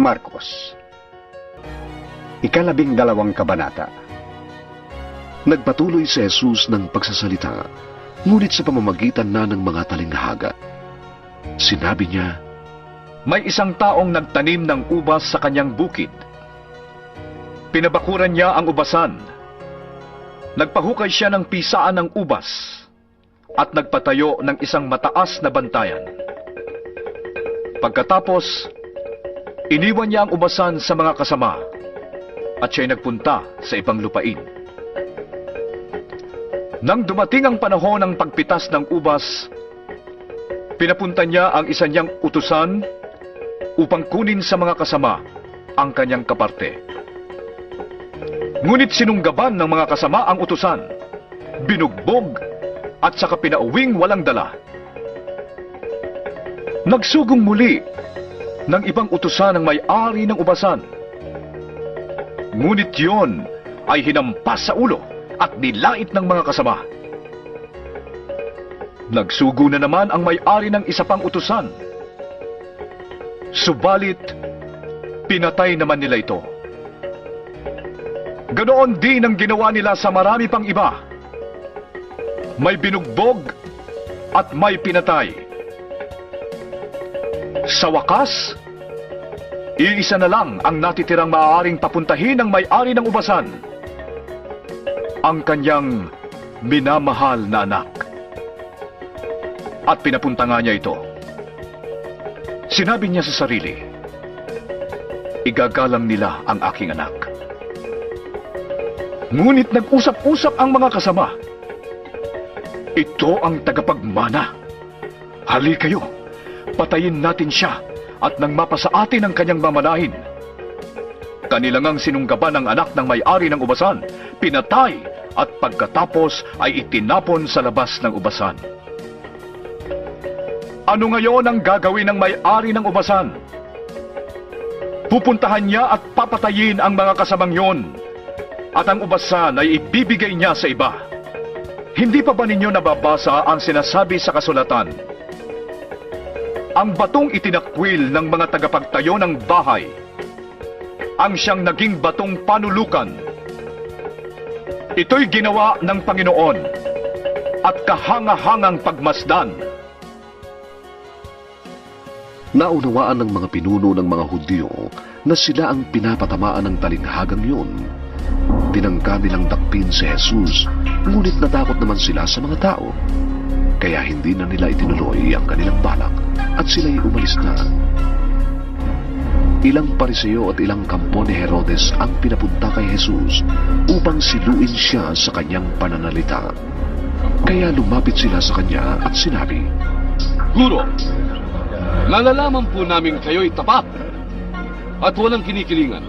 Marcos Ikalabing dalawang kabanata Nagpatuloy si Jesus ng pagsasalita, ngunit sa pamamagitan na ng mga talinghaga. Sinabi niya, May isang taong nagtanim ng ubas sa kanyang bukid. Pinabakuran niya ang ubasan. Nagpahukay siya ng pisaan ng ubas at nagpatayo ng isang mataas na bantayan. Pagkatapos, iniwan niya ang ubasan sa mga kasama at siya'y nagpunta sa ibang lupain. Nang dumating ang panahon ng pagpitas ng ubas, pinapunta niya ang isa niyang utusan upang kunin sa mga kasama ang kanyang kaparte. Ngunit sinunggaban ng mga kasama ang utusan, binugbog at saka pinauwing walang dala. Nagsugong muli ng ibang utusan ng may-ari ng ubasan. Ngunit yon ay hinampas sa ulo at nilait ng mga kasama. Nagsugo na naman ang may-ari ng isa pang utusan. Subalit, pinatay naman nila ito. Ganoon din ang ginawa nila sa marami pang iba. May binugbog at may pinatay. Sa wakas, iisa na lang ang natitirang maaaring papuntahin ng may-ari ng ubasan. Ang kanyang minamahal na anak. At pinapunta nga niya ito. Sinabi niya sa sarili, Igagalang nila ang aking anak. Ngunit nag-usap-usap ang mga kasama. Ito ang tagapagmana. Hali kayo, patayin natin siya at nang mapasa atin ang kanyang mamanahin. Kanilang ang sinunggaban ng anak ng may-ari ng ubasan, pinatay at pagkatapos ay itinapon sa labas ng ubasan. Ano ngayon ang gagawin ng may-ari ng ubasan? Pupuntahan niya at papatayin ang mga kasamang yon at ang ubasan ay ibibigay niya sa iba. Hindi pa ba ninyo nababasa ang sinasabi sa kasulatan? Ang batong itinakwil ng mga tagapagtayo ng bahay ang siyang naging batong panulukan. Ito'y ginawa ng Panginoon at kahanga-hangang pagmasdan. naunawaan ng mga pinuno ng mga Hudyo na sila ang pinapatamaan ng talinghagang yun. Tinangka nilang dakpin si Jesus, ngunit natakot naman sila sa mga tao. Kaya hindi na nila itinuloy ang kanilang balak at sila'y umalis na. Ilang pariseo at ilang kampo ni Herodes ang pinapunta kay Jesus upang siluin siya sa kanyang pananalita. Kaya lumapit sila sa kanya at sinabi, Guro, nalalaman po namin kayo'y tapat at walang kinikilingan.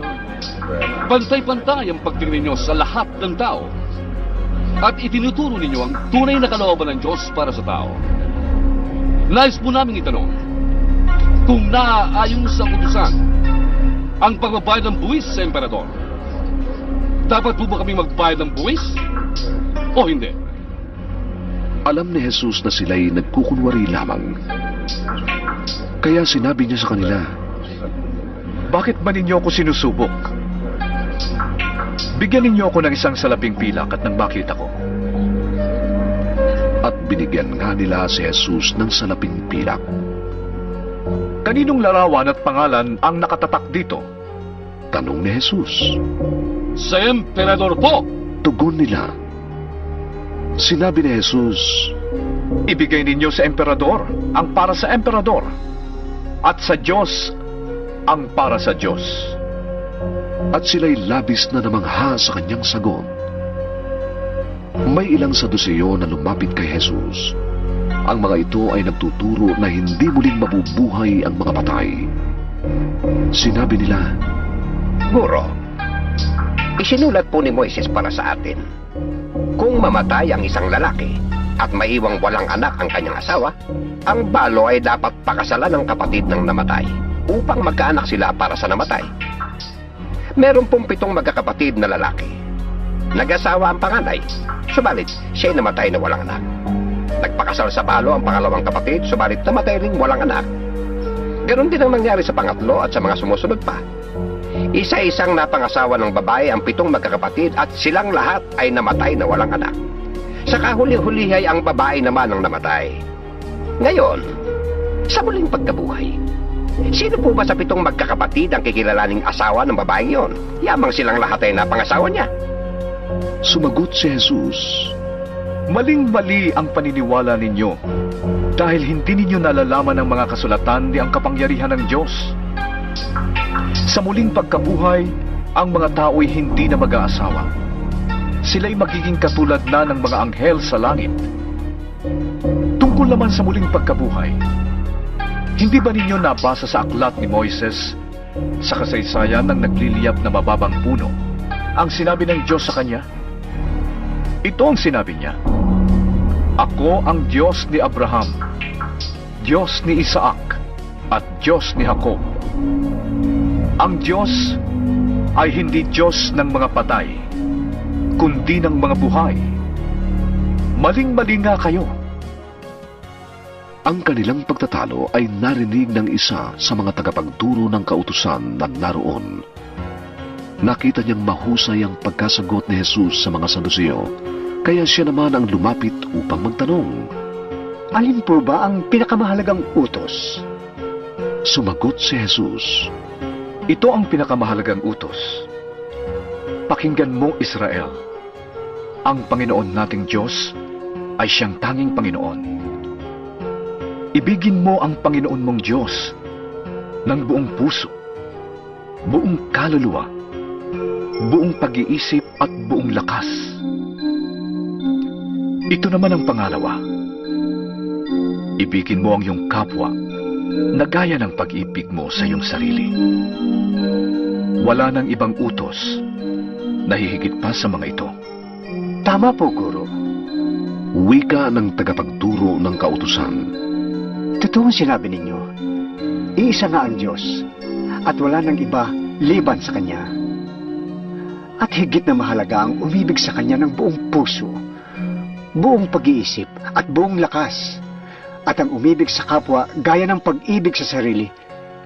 Pantay-pantay ang pagtingin ninyo sa lahat ng tao at itinuturo ninyo ang tunay na kalooban ng Diyos para sa tao. Nais po namin itanong, kung naaayon sa utusan ang pagbabayad ng buwis sa emperador, dapat po ba kami magbayad ng buwis o hindi? Alam ni Jesus na sila'y nagkukunwari lamang. Kaya sinabi niya sa kanila, Bakit ba ninyo ako sinusubok? Bigyan ninyo ako ng isang salaping pilak at nang makita ko. Binigyan nga nila si Jesus ng salaping pilak. Kaninong larawan at pangalan ang nakatatak dito? Tanong ni Jesus. Sa emperador po! Tugon nila. Sinabi ni Jesus, Ibigay ninyo sa emperador ang para sa emperador at sa Diyos ang para sa Diyos. at sila'y labis na namangha sa kanyang sagot. May ilang saduseyo na lumapit kay Jesus. Ang mga ito ay nagtuturo na hindi muling mabubuhay ang mga patay. Sinabi nila, Guro, isinulat po ni Moises para sa atin. Kung mamatay ang isang lalaki at maiwang walang anak ang kanyang asawa, ang balo ay dapat pakasalan ng kapatid ng namatay upang magkaanak sila para sa namatay. Meron pong pitong magkakapatid na lalaki. Nag-asawa ang panganay, subalit siya'y namatay na walang anak. Nagpakasal sa balo ang pangalawang kapatid, subalit namatay ring walang anak. Ganon din ang nangyari sa pangatlo at sa mga sumusunod pa. Isa-isang napangasawa ng babae ang pitong magkakapatid at silang lahat ay namatay na walang anak. Sa kahuli-huli ay ang babae naman ang namatay. Ngayon, sa muling pagkabuhay, sino po ba sa pitong magkakapatid ang kikilalaning asawa ng babaeng yon? Yamang silang lahat ay napangasawa niya. Sumagot si Jesus, Maling-mali ang paniniwala ninyo dahil hindi ninyo nalalaman ang mga kasulatan ni ang kapangyarihan ng Diyos. Sa muling pagkabuhay, ang mga tao'y hindi na mag-aasawa. Sila'y magiging katulad na ng mga anghel sa langit. Tungkol naman sa muling pagkabuhay, hindi ba ninyo nabasa sa aklat ni Moises sa kasaysayan ng nagliliyab na mababang puno ang sinabi ng Diyos sa kanya? Ito ang sinabi niya. Ako ang Diyos ni Abraham, Diyos ni Isaac, at Diyos ni Jacob. Ang Diyos ay hindi Diyos ng mga patay, kundi ng mga buhay. Maling-mali nga kayo. ang kanilang pagtatalo ay narinig ng isa sa mga tagapagturo ng kautusan na naroon. Nakita niyang mahusay ang pagkasagot ni Jesus sa mga Saduceo, kaya siya naman ang lumapit upang magtanong. Alin po ba ang pinakamahalagang utos? Sumagot si Jesus, Ito ang pinakamahalagang utos. Pakinggan mo, Israel. Ang Panginoon nating Diyos ay siyang tanging Panginoon. Ibigin mo ang Panginoon mong Diyos ng buong puso, buong kaluluwa, buong pag-iisip at buong lakas. Ito naman ang pangalawa. Ibigin mo ang iyong kapwa na gaya ng pag-ibig mo sa iyong sarili. Wala nang ibang utos na hihigit pa sa mga ito. Tama po, Guro. wika ng tagapagturo ng kautusan. Totoo ang sinabi ninyo. Iisa nga ang Diyos at wala nang iba liban sa Kanya. At higit na mahalaga ang umibig sa Kanya ng buong puso, buong pag-iisip at buong lakas. At ang umibig sa kapwa gaya ng pag-ibig sa sarili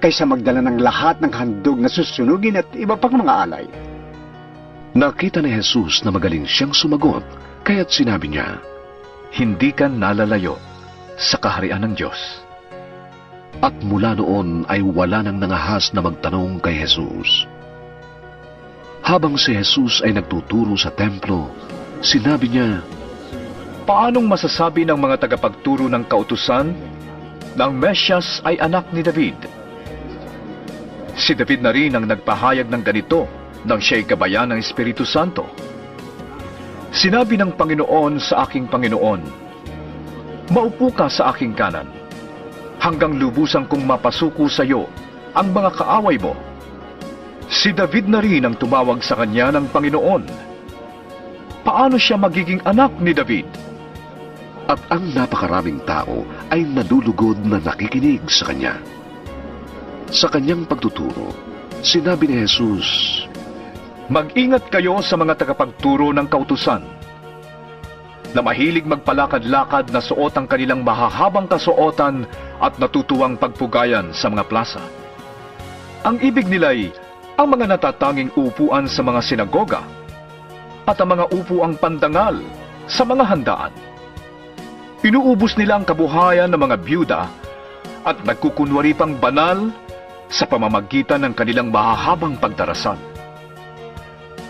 kaysa magdala ng lahat ng handog na susunugin at iba pang mga alay. Nakita ni Jesus na magaling siyang sumagot, kaya't sinabi niya, Hindi ka nalalayo sa kaharian ng Diyos. at mula noon ay wala nang nangahas na magtanong kay Jesus. Habang si Jesus ay nagtuturo sa templo, sinabi niya, Paanong masasabi ng mga tagapagturo ng kautusan na ang Mesyas ay anak ni David? Si David na rin ang nagpahayag ng ganito nang siya'y kabayan ng Espiritu Santo. Sinabi ng Panginoon sa aking Panginoon, Maupo ka sa aking kanan, hanggang lubusan kong mapasuko sa iyo ang mga kaaway mo. Si David na rin ang tumawag sa kanya ng Panginoon. Paano siya magiging anak ni David? at ang napakaraming tao ay nadulugod na nakikinig sa kanya. Sa kanyang pagtuturo, sinabi ni Jesus, Mag-ingat kayo sa mga tagapagturo ng kautusan na mahilig magpalakad-lakad na suot ang kanilang mahahabang kasuotan at natutuwang pagpugayan sa mga plaza. Ang ibig nila'y ang mga natatanging upuan sa mga sinagoga at ang mga upuang pandangal sa mga handaan. Inuubos nila ang kabuhayan ng mga byuda at nagkukunwari pang banal sa pamamagitan ng kanilang mahahabang pagdarasal.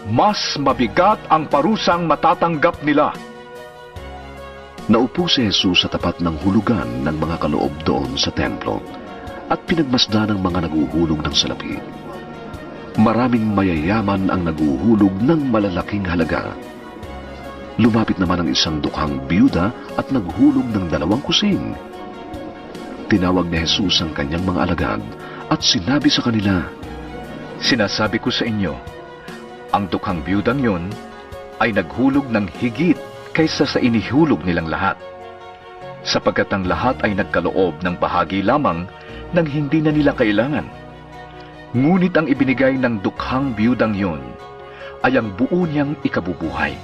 Mas mabigat ang parusang matatanggap nila. Naupo si Jesus sa tapat ng hulugan ng mga kaloob doon sa templo at pinagmasda ng mga naguhulog ng salapi. Maraming mayayaman ang naguhulog ng malalaking halaga. Lumapit naman ang isang dukhang biyuda at naghulog ng dalawang kusing. Tinawag ni Jesus ang kanyang mga alagad at sinabi sa kanila, Sinasabi ko sa inyo, ang dukhang biyudang yun ay naghulog ng higit kaysa sa inihulog nilang lahat. Sapagkat ang lahat ay nagkaloob ng bahagi lamang ng hindi na nila kailangan. Ngunit ang ibinigay ng dukhang biyudang yun ay ang buo niyang ikabubuhay.